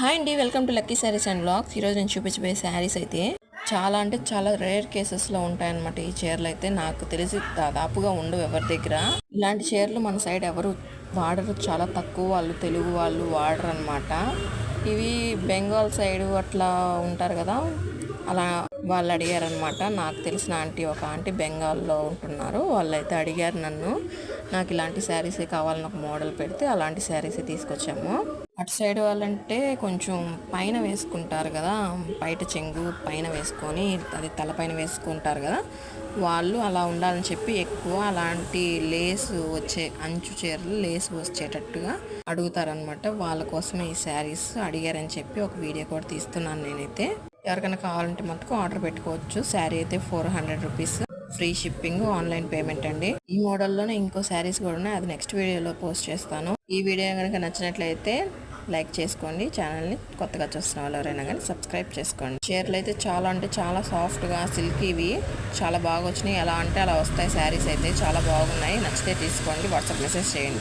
Hi అండి welcome to lucky sarees and blogs ఈరోజు నేను చూపించబోయే శారీస్ అయితే చాలా అంటే చాలా రేర్ కేసెస్లో ఉంటాయన్నమాట. ఈ చీరలు అయితే నాకు తెలిసి దాదాపుగా ఉండవు ఎవరి దగ్గర. ఇలాంటి చీరలు మన సైడ్ ఎవరు వాడరు. చాలా తక్కువ వాళ్ళు తెలుగు వాళ్ళు వాడరు అనమాట ఇవి బెంగాల్ సైడ్ అట్లా ఉంటారు కదా. అలా వాళ్ళు అడిగారనమాట నాకు తెలిసిన ఆంటీ ఒక ఆంటీ బెంగాల్లో ఉంటున్నారు. వాళ్ళైతే అడిగారు నన్ను నాకు ఇలాంటి శారీసే కావాలని ఒక మోడల్ పెడితే అలాంటి శారీసే తీసుకొచ్చాము. అటు సైడ్ వాళ్ళంటే కొంచెం పైన వేసుకుంటారు కదా బయట చెంగు పైన వేసుకొని అది తలపైన వేసుకుంటారు కదా వాళ్ళు అలా ఉండాలని చెప్పి ఎక్కువ అలాంటి లేస్ వచ్చే అంచు చీరలు లేస్ వచ్చేటట్టుగా అడుగుతారనమాట. వాళ్ళ కోసమే ఈ శారీస్ అడిగారని చెప్పి ఒక వీడియో కూడా తీస్తున్నాను నేనైతే. ఎవరికైనా కావాలంటే మటుకు ఆర్డర్ పెట్టుకోవచ్చు. శారీ అయితే four hundred rupees free shipping online payment అండి. ఈ మోడల్లోనే ఇంకో శారీస్ కూడా ఉన్నాయి. అది నెక్స్ట్ వీడియోలో పోస్ట్ చేస్తాను. ఈ వీడియో కనుక నచ్చినట్లయితే లైక్ చేసుకోండి. ఛానల్ని కొత్తగా చూస్తున్న వాళ్ళు ఎవరైనా కానీ సబ్స్క్రైబ్ చేసుకోండి. చీరలు అయితే చాలా అంటే చాలా సాఫ్ట్గా సిల్కీవి చాలా బాగా వచ్చినాయి. ఎలా అంటే అలా వస్తాయి శారీస్ అయితే. చాలా బాగున్నాయి. నచ్చితే తీసుకోండి. వాట్సాప్ మెసేజ్ చేయండి.